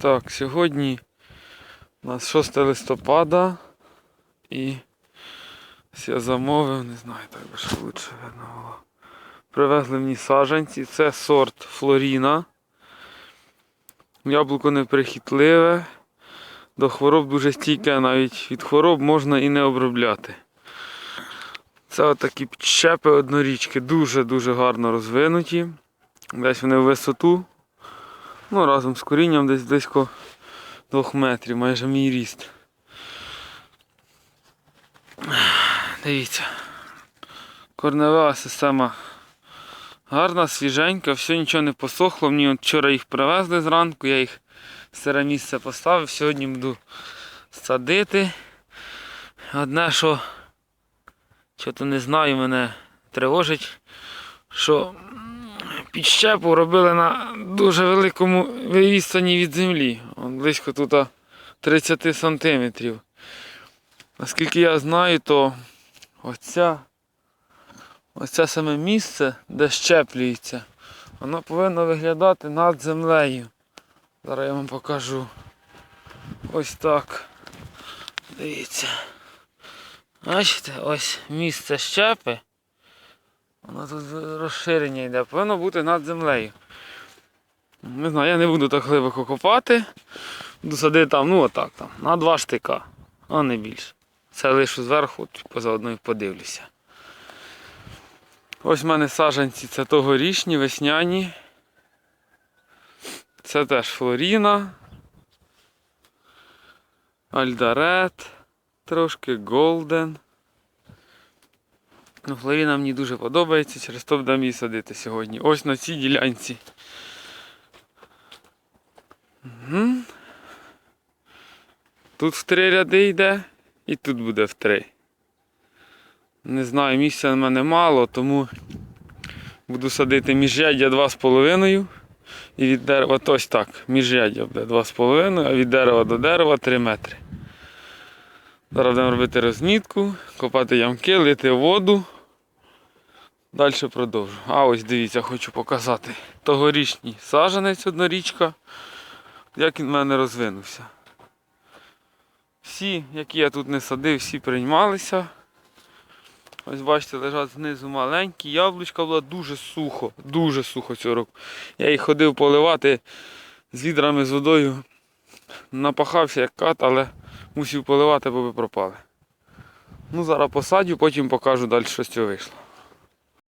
Так, сьогодні у нас 6 листопада і я замовив, не знаю, так би ще лучше видно було. Привезли мені саджанці, це сорт Флоріна. Яблуко неприхітливе, до хвороб дуже стійке, навіть від хвороб можна і не обробляти. Це отакі щепи однорічки, дуже-дуже гарно розвинуті. Десь вони в висоту. Ну, разом з корінням десь близько 2 метрів, майже мій ріст. Дивіться. Корнева система гарна, свіженька, все нічого не посохло. Мені от вчора їх привезли зранку, я їх в старе місце поставив. Сьогодні буду садити. Одне, що що то не знаю, мене тривожить, що підщепу робили на дуже великому відстані від землі. Близько тут 30 сантиметрів. Наскільки я знаю, то оця, оце саме місце, де щеплюється, воно повинно виглядати над землею. Зараз я вам покажу. Ось так. Дивіться. Бачите, ось місце щепи. Воно тут розширення йде, повинно бути над землею. Не знаю, я не буду так глибоко копати. Буду садити там, ну отак там, на два штика, а не більше. Це лишу зверху, типу, заодно і подивлюся. Ось в мене саджанці це тогорічні, весняні. Це теж Флоріна. Альдарет, трошки Голден. Ну, Флоріна мені дуже подобається, через то будемо її садити сьогодні. Ось на цій ділянці. Угу. Тут в три ряди йде і тут буде в три. Не знаю, місця в мене мало, тому буду садити міжряддя 2,5 і від дерева ось так. Міжряддя буде 2,5, а від дерева до дерева 3 метри. Зараз будемо робити розмітку, копати ямки, лити воду. Далі продовжу. А ось дивіться, хочу показати. Тогорічний саженець однорічка, як він в мене розвинувся. Всі, які я тут не садив, всі приймалися. Ось бачите, лежать знизу маленькі. Яблучка була дуже сухо, дуже сухо цього року. Я їх ходив поливати з відрами з водою. Напахався як кат, але мусив поливати, бо ви пропали. Ну, зараз посадю, потім покажу далі, що з цього вийшло.